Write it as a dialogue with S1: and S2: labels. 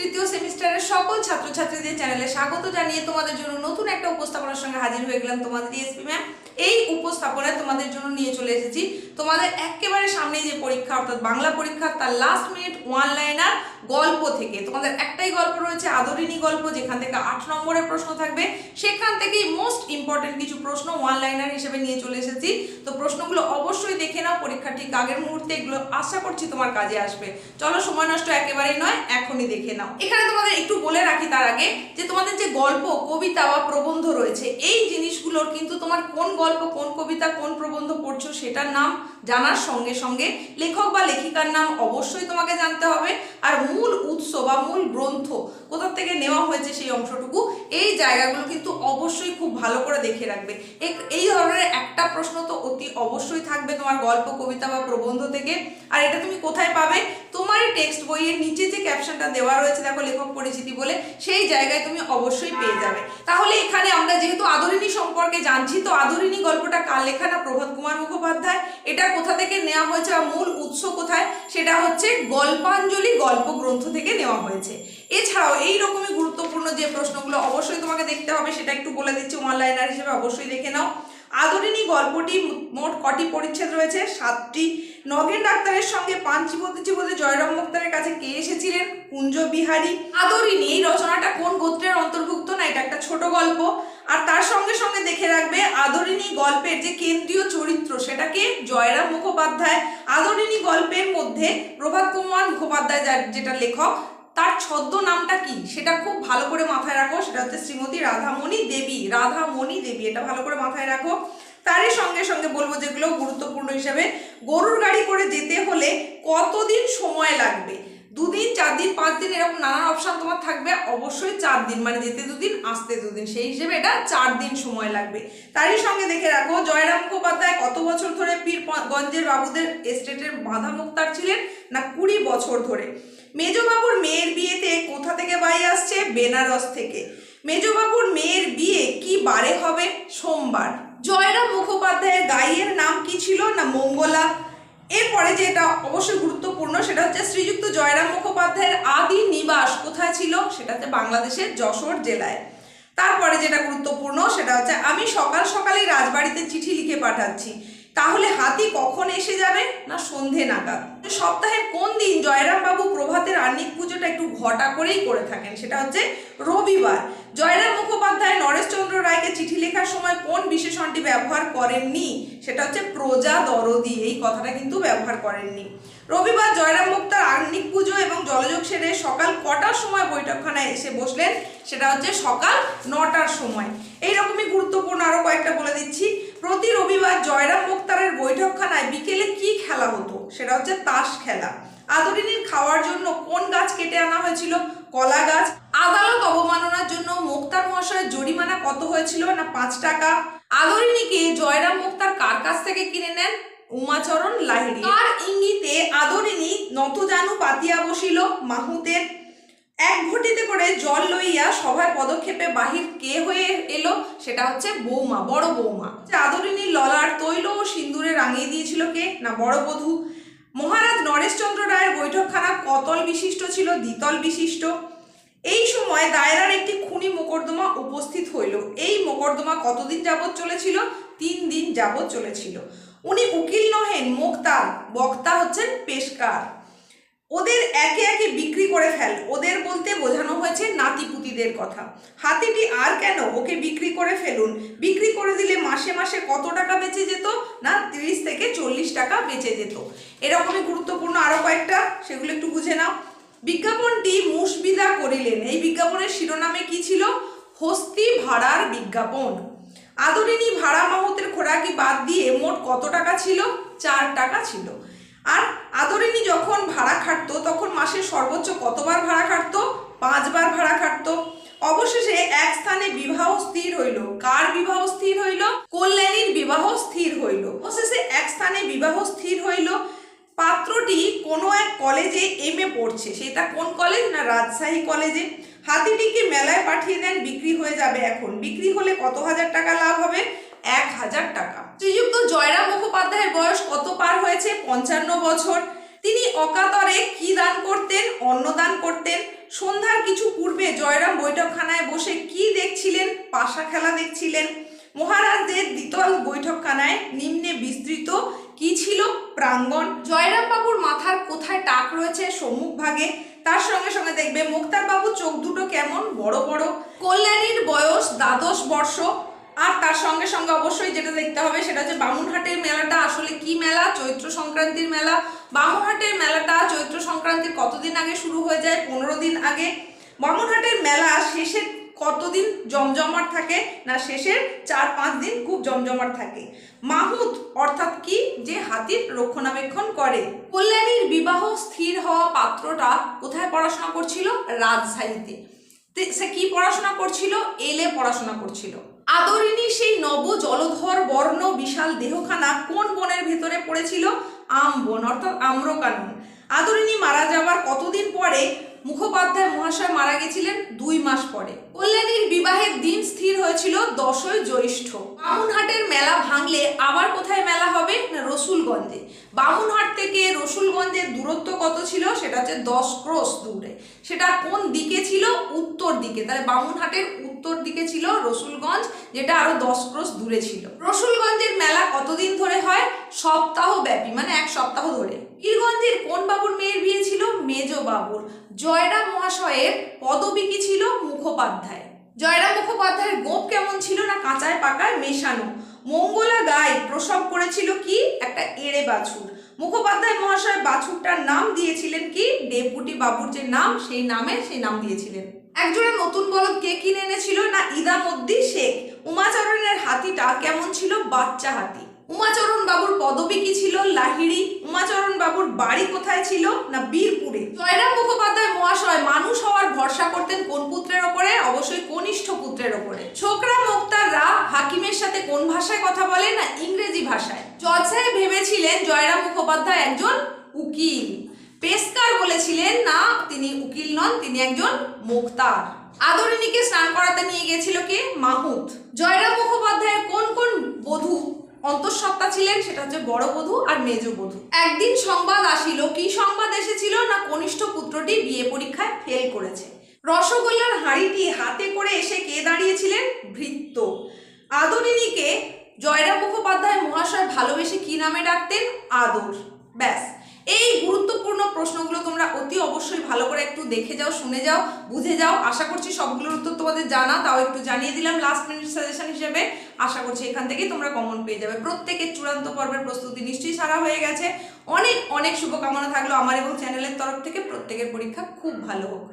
S1: তৃতীয় সেমিস্টারের সকল ছাত্রছাত্রীদের চ্যানেলে স্বাগত জানিয়ে তোমাদের জন্য নতুন একটা উপস্থাপনার সঙ্গে হাজির হয়ে গেলাম তোমাদের এসপি ম্যাম এই উপস্থাপনায় তোমাদের জন্য নিয়ে চলে এসেছি। তোমাদের একেবারে সামনে যে পরীক্ষা, অর্থাৎ বাংলা পরীক্ষা, তার লাস্ট মিনিট ওয়ান লাইনার গল্প থেকে। তোমাদের একটাই গল্প রয়েছে আদরিনী গল্প, যেখান থেকে আট নম্বরের প্রশ্ন থাকবে। সেখান থেকেই মোস্ট ইম্পর্টেন্ট কিছু প্রশ্ন ওয়ান লাইনার হিসেবে নিয়ে চলে এসেছি। তো প্রশ্নগুলো অবশ্যই দেখে নাও, পরীক্ষা ঠিক আগের মুহূর্তে, এগুলো আশা করছি তোমার কাজে আসবে। চলো, সময় নষ্ট একেবারেই নয়। এখনই দেখে নাও। এখানে তোমাদের একটু বলে রাখি তার আগে যে তোমাদের যে গল্প, কবিতা বা প্রবন্ধ রয়েছে, এই জিনিসগুলোর কিন্তু তোমার কোন গল্প, কোন কবিতা, কোন প্রবন্ধ পড়ছো সেটার নাম জানার সঙ্গে সঙ্গে লেখক বা লেখিকার নাম অবশ্যই তোমাকে জানতে হবে। আর মূল উৎস বা মূল গ্রন্থ কোথা থেকে নেওয়া হয়েছে সেই অংশটুকু, এই জায়গাগুলো কিন্তু অবশ্যই খুব ভালো করে দেখে রাখবে। এই ধরনের একটা প্রশ্ন তো অতি অবশ্যই থাকবে তোমার গল্প, কবিতা বা প্রবন্ধ থেকে। আর এটা তুমি কোথায় পাবে? তোমারই টেক্সট বইয়ের নিচে যে ক্যাপশনটা দেওয়া রয়েছে, দেখো লেখক পরিচিতি বলে, সেই জায়গায় তুমি অবশ্যই পেয়ে যাবে। তাহলে এখানে আমরা যেহেতু আদরিনী সম্পর্কে জানছি, তো আদরিনী গল্পটা কার লেখা না প্রভাত কুমার মুখোপাধ্যায়? এটা কোথা থেকে নেওয়া হয়েছে বা মূল উৎস কোথায়? সেটা হচ্ছে গল্পাঞ্জলি গল্প গ্রন্থ থেকে নেওয়া হয়েছে। এছাড়াও এই রকমই গুরুত্বপূর্ণ যে প্রশ্নগুলো অবশ্যই তোমাকে দেখতে হবে, সেটা একটু বলে দিচ্ছি অনলাইনার হিসেবে অবশ্যই দেখে নাও। আদরিনী গল্পটি মোট কটি পরিচ্ছেদ রয়েছে? সাতটি। নগেন ডাক্তারের সঙ্গে পাঞ্চিপতি চিপতি জয়রাম মুক্তারের কাছে কে এসেছিলেন? কুঞ্জ বিহারী। আদরিনী এই রচনাটা কোন গোত্রের অন্তর্ভুক্ত না, এটা একটা ছোট গল্প। আর তার সঙ্গে সঙ্গে দেখে রাখবে আদরিনী গল্পের যে কেন্দ্রীয় চরিত্র সেটাকে জয়রাম মুখোপাধ্যায়। আদরিনী গল্পের মধ্যে প্রভাত কুমার মুখোপাধ্যায় যার যেটা লেখক, তার ছদ্ম নামটা কি? সেটা খুব ভালো করে মাথায় রাখো। সেটা হচ্ছে শ্রীমতী রাধামণি দেবী। রাধামণি দেবী, এটা ভালো করে মাথায় রাখো। তারই সঙ্গে সঙ্গে বলব যেগুলো গুরুত্বপূর্ণ হিসাবে, গরুর গাড়ি করে যেতে হলে কতদিন সময় লাগবে? দুদিন চার দিন পাঁচ দিন এরকম নানান অপশন তোমার থাকবে। অবশ্যই চার দিন মানে যেতে দুদিন, আসতে দুদিন। সেই হিসেবে এটা চার দিন সময় লাগবে। তারই সঙ্গে দেখে রাখো, জয়রাম মুখোপাধ্যায় কত বছর ধরে পীরগঞ্জের বাবুদের এস্টেটের বাধা মুক্তার ছিলেন না কুড়ি বছর ধরে? মেজবাবুর মেয়ের বিয়েতে কোথা থেকে বাই আসছে? বেনারস থেকে। মেজবাবুর মেয়ের বিয়ে কি বারে হবে? সোমবার। জয়রাম মুখোপাধ্যায়ের গাইয়ের নাম কি ছিল না মঙ্গলা? এরপরে যেটা অবশ্যই গুরুত্বপূর্ণ সেটা হচ্ছে শ্রীযুক্ত জয়রাম মুখোপাধ্যায়ের আদি নিবাস কোথায় ছিল? সেটা হচ্ছে বাংলাদেশের যশোর জেলায়। তারপরে যেটা গুরুত্বপূর্ণ সেটা হচ্ছে আমি সকাল সকালেই রাজবাড়িতে চিঠি লিখে পাঠাচ্ছি। তাহলে হাতি কখন এসে যাবে? না সন্ধে নাগাদ। সপ্তাহের কোন দিন জয়রাম বাবু প্রভাতের আর্নিক পুজোটা একটু ঘটা করেই করে থাকেন? সেটা হচ্ছে রবিবার। জয়রাম মুখোপাধ্যায় নরেশচন্দ্র রায়কে চিঠি লেখার সময় কোন বিশেষণটি ব্যবহার করেননি? সেটা হচ্ছে প্রজা দরদি। এই কথাটা কিন্তু ব্যবহার করেননি। রবিবার জয়রাম মুক্তার আর্নিক পুজো এবং জলযোগ সেরে সকাল কটার সময় বৈঠকখানায় এসে বসলেন? সেটা হচ্ছে সকাল নটার সময়। এইরকমই গুরুত্বপূর্ণ আরও কয়েকটা বলে দিচ্ছি। প্রতি রবিবার জয়রাম মুক্তারের বৈঠকখানায় বিকেলে কি খেলা হতো? সেটা হচ্ছে তাস খেলা। আদরিনীর খাওয়ার জন্য কোন গাছ কেটে আনা হয়েছিল? কলা গাছ। আদালত অবমাননার জন্য মুক্তার মহাশয়ের জরিমানা কত হয়েছিল? না পাঁচ টাকা। আদরিনীকে জয়রাম মুক্তার কার কাছ থেকে কিনে নেন? উমাচরণ লাহিড়ি। আর ইঙ্গিতে আদরিনী নতজানু পাতিয়া বসিল মাহুতের ঘটিতে জল লইয়া সভায় পদক্ষেপে বাহির কে হয়ে এলো সেটা হচ্ছে বৌমা, বড় বৌমা। আদরিনীর ললার তৈল ও সিন্দুরে রাঙিয়ে দিয়েছিল কে? না, বড় বধূ। মহারাজ নরেশচন্দ্র রায়ের বৈঠকখানা কতল বিশিষ্ট ছিল? দ্বিতল বিশিষ্ট। এই সময় দায়রার একটি খুনি মোকদ্দমা উপস্থিত হইল। এই মোকদ্দমা কতদিন যাবৎ চলেছিল? তিন দিন যাবৎ চলেছিল। উনি উকিল নহেন, মোক্তার, বক্তা হচ্ছেন পেশকার। ওদের একে একে বিক্রি করে ফেল। ওদের বলতে বোঝানো হয়েছে নাতিপুতিদের কথা। হাতিটি আর কেন ওকে বিক্রি করে ফেলুন? বিক্রি করে দিলে মাসে মাসে কত টাকা বেঁচে যেত? না, তিরিশ থেকে চল্লিশ টাকা বেঁচে যেত। এরকমই গুরুত্বপূর্ণ আরও কয়েকটা, সেগুলো একটু বুঝে নাও। বিজ্ঞাপনটি মুশবিদা করিলেন। এই বিজ্ঞাপনের শিরোনামে কি ছিল? হস্তি ভাড়ার বিজ্ঞাপন। আদরিনী ভাড়া মাহুতের খোরাকি বাদ দিয়ে মোট কত টাকা ছিল? চার টাকা ছিল। আর আদরিনী যখন ভাড়া খাটতো, তখন মাসে সর্বোচ্চ কতবার ভাড়া খাটতো পাঁচবার ভাড়া খাটতো অবশেষে এক স্থানে বিবাহ স্থির হইল কার বিবাহ স্থির হইল কল্যাণীর বিবাহ স্থির হইল অবশেষে এক স্থানে বিবাহ স্থির হইল পাত্রটি কোনো এক কলেজে এম এ পড়ছে সেটা কোন কলেজ না রাজশাহী কলেজে। হাতিটিকে মেলায় পাঠিয়ে দেন, বিক্রি হয়ে যাবে এখন। বিক্রি হলে কত হাজার টাকা লাভ হবে? এক হাজার টাকা। শ্রীযুক্ত জয়রাম মুখোপাধ্যায়ের বয়স কত পার হয়েছে? পঞ্চান্ন বছর। তিনি অকাতরে কি দান করতেন অন্নদান করতেন? সন্ধ্যার কিছু পূর্বে জয়রাম বৈঠকখানায় বসে কি দেখছিলেন? পাশা খেলা দেখছিলেন। মহারাজদের দ্বিতল বৈঠকখানায় নিম্নে বিস্তৃত কি ছিল? প্রাঙ্গণ। জয়রাম বাবুর মাথার কোথায় টাক রয়েছে? সম্মুখ ভাগে তার সঙ্গে সঙ্গে দেখবে মুক্তার বাবু চোখ দুটো কেমন বড় বড়। কল্যাণীর বয়স দ্বাদশ বর্ষ। আর তার সঙ্গে সঙ্গে অবশ্যই যেটা দেখতে হবে সেটা হচ্ছে বামুনহাটের মেলাটা আসলে কি মেলা? চৈত্র সংক্রান্তির মেলা। বামুনহাটের মেলাটা চৈত্র সংক্রান্তির কতদিন আগে শুরু হয়ে যায়? পনেরো দিন আগে। বামুনহাটের মেলা শেষের কতদিন জমজমাট থাকে না শেষের চার পাঁচ দিন খুব জমজমাট থাকে? মাহুত অর্থাৎ কি যে হাতির রক্ষণাবেক্ষণ করে? কল্যাণীর বিবাহ স্থির হওয়া পাত্রটা কোথায় পড়াশোনা করছিল? রাজশাহীতে সে কি পড়াশোনা করছিল? এলে পড়াশোনা করছিল। আদরিনী সেই নব জলধর বর্ণ বিশাল দেহখানা কোন বনের ভেতরে পড়েছিল? আম বন, অর্থাৎ আম্রকানন। আদরিনী মারা যাওয়ার কতদিন পরে মুখোপাধ্যায় মহাশয় মারা গেছিলেন? দুই মাস পরে। বিবাহের দিন স্থির হয়েছিল দশই জ্যৈষ্ঠ। বামুনহাটের মেলা ভাঙলে আবার কোথায় মেলা হবে? না, রসুলগঞ্জে। বামুনহাট থেকে রসুলগঞ্জের দূরত্ব কত ছিল? সেটা হচ্ছে দশ ক্রোশ দূরে। সেটা কোন দিকে ছিল? উত্তর দিকে। তাহলে বামুনহাটের উত্তর দিকে ছিল রসুলগঞ্জ, যেটা আরও দশ ক্রোশ দূরে ছিল। রসুলগঞ্জের মেলা কতদিন ধরে হয়? সপ্তাহ ব্যাপী মানে এক সপ্তাহ ধরে। পীরগঞ্জের কোন বাবুর মেয়ের বিয়ে ছিল? মেজ বাবুর জয়রাম মহাশয়ের পদবী কি ছিল? মুখোপাধ্যায় জয়রাম মুখোপাধ্যায়ের গোপ কেমন ছিল না কাঁচায় পাকায় মেশানো? মঙ্গলা গায়ে প্রসব করেছিল কি? একটা এড়ে বাছুর। মুখোপাধ্যায় মহাশয় বাছুরটার নাম দিয়েছিলেন কি? ডেপুটি বাবুর যে নাম, সেই নামে সেই নাম দিয়েছিলেন। একজোড়া নতুন বলদ কে কিনে এনেছিল না ইদামদ্দি শেখ? উমাচরণের হাতিটা কেমন ছিল বাচ্চা হাতি? উমাচরণ বাবুর পদবী কি ছিল লাহিড়ি? উমাচরণ বাবুর বাড়ি কোথায় ছিল না বীরপুরে? জয়রাম মুখোপাধ্যায় মহাশয় মানুষ হওয়ার ভরসা করতেন কোন পুত্রের ওপরে অবশ্যই কনিষ্ঠ পুত্রের ওপরে ছোকরা মোক্তাররা হাকিমের সাথে কোন ভাষায় কথা বলে না, ইংরেজি ভাষায়। জজ সাহেব ভেবেছিলেন জয়রাম মুখোপাধ্যায় একজন উকিল। পেস্কার বলেছিলেন, না, তিনি উকিল নন, তিনি একজন মোক্তার। আদরিনীকে স্নান করাতে নিয়ে গেছিল কে? মাহুত। জয়রাম মুখোপাধ্যায়ের কোন কোন বধূ অন্তঃসত্ত্বা ছিলেন? সেটা হচ্ছে বড় বধূ আর মেজ বধূ। একদিন সংবাদ আসিল, কি সংবাদ এসেছিল না কনিষ্ঠ পুত্রটি বিয়ে পরীক্ষায় ফেল করেছে। রসগোল্লার হাঁড়িটি হাতে করে এসে কে দাঁড়িয়েছিলেন? ভৃত্য। আদরিনীকে জয়রাম মুখোপাধ্যায় মহাশয় ভালোবেসে কি নামে ডাকতেন? আদর। ব্যাস, এই গুরুত্বপূর্ণ প্রশ্নগুলো তোমরা অতি অবশ্যই ভালো করে একটু দেখে যাও, শুনে যাও, বুঝে যাও। আশা করছি সবগুলোর উত্তর তোমাদের জানা, তাও একটু জানিয়ে দিলাম। লাস্ট মিনিট সাজেশন হিসেবে আশা করছি এখান থেকেই তোমরা কমন পেয়ে যাবে। প্রত্যেকের চূড়ান্ত পর্বের প্রস্তুতি নিশ্চয়ই সারা হয়ে গেছে। অনেক অনেক শুভকামনা থাকল আমার এবং চ্যানেলের তরফ থেকে। প্রত্যেকের পরীক্ষা খুব ভালো হোক।